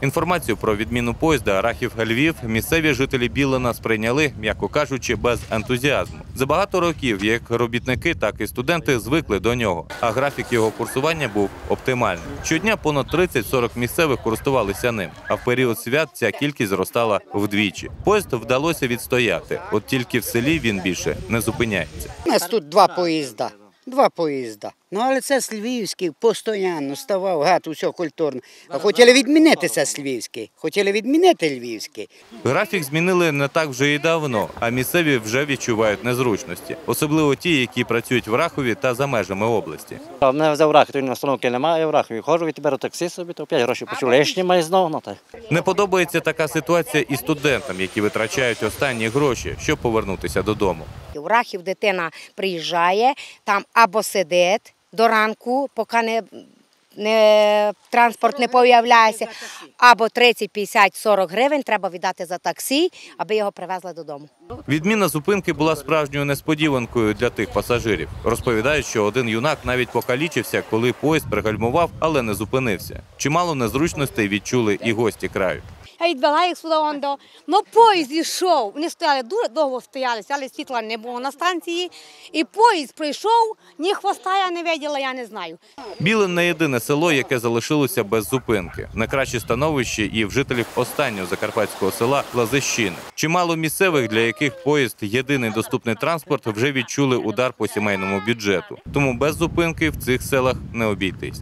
Інформацію про відміну поїзда Рахів Львів місцеві жителі Білина сприйняли, м'яко кажучи, без ентузіазму. За багато років як робітники, так і студенти звикли до нього, а графік його курсування був оптимальним. Щодня понад 30-40 місцевих користувалися ним. А в період свят ця кількість зростала вдвічі. Поїзд вдалося відстояти, от тільки в селі він більше не зупиняється. У нас тут два поїзда. Два поїзда. Ну, але це з Львівський постійно ставав, гад, усе культурно. А хотіли відмінити це Львівський. Хотіли відмінити Львівський. Графік змінили не так вже і давно, а місцеві вже відчувають незручності, особливо ті, які працюють в Рахові та за межами області. А мене взяв рах, то настановки немає, в рахові ходжу, і тепер у таксі собі, то 5 грошей почув лишні має знову. Ну, так. Не подобається така ситуація і студентам, які витрачають останні гроші, щоб повернутися додому. В Рахів дитина приїжджає, там або сидить до ранку, поки не, не, транспорт не появляється, або 30, 50, 40 гривень треба віддати за таксі, аби його привезли додому. Відміна зупинки була справжньою несподіванкою для тих пасажирів. Розповідають, що один юнак навіть покалічився, коли поїзд пригальмував, але не зупинився. Чимало незручностей відчули і гості краю. Я відвела їх сюди он до. Ну, поїзд йшов. Вони стояли дуже довго стояли, але світла не було на станції. І поїзд прийшов, ні хвоста я не виділа, я не знаю. Білин не єдине село, яке залишилося без зупинки. Найкраще становище і в жителів останнього закарпатського села Лазищини. Чимало місцевих, для яких поїзд єдиний доступний транспорт, вже відчули удар по сімейному бюджету. Тому без зупинки в цих селах не обійтись.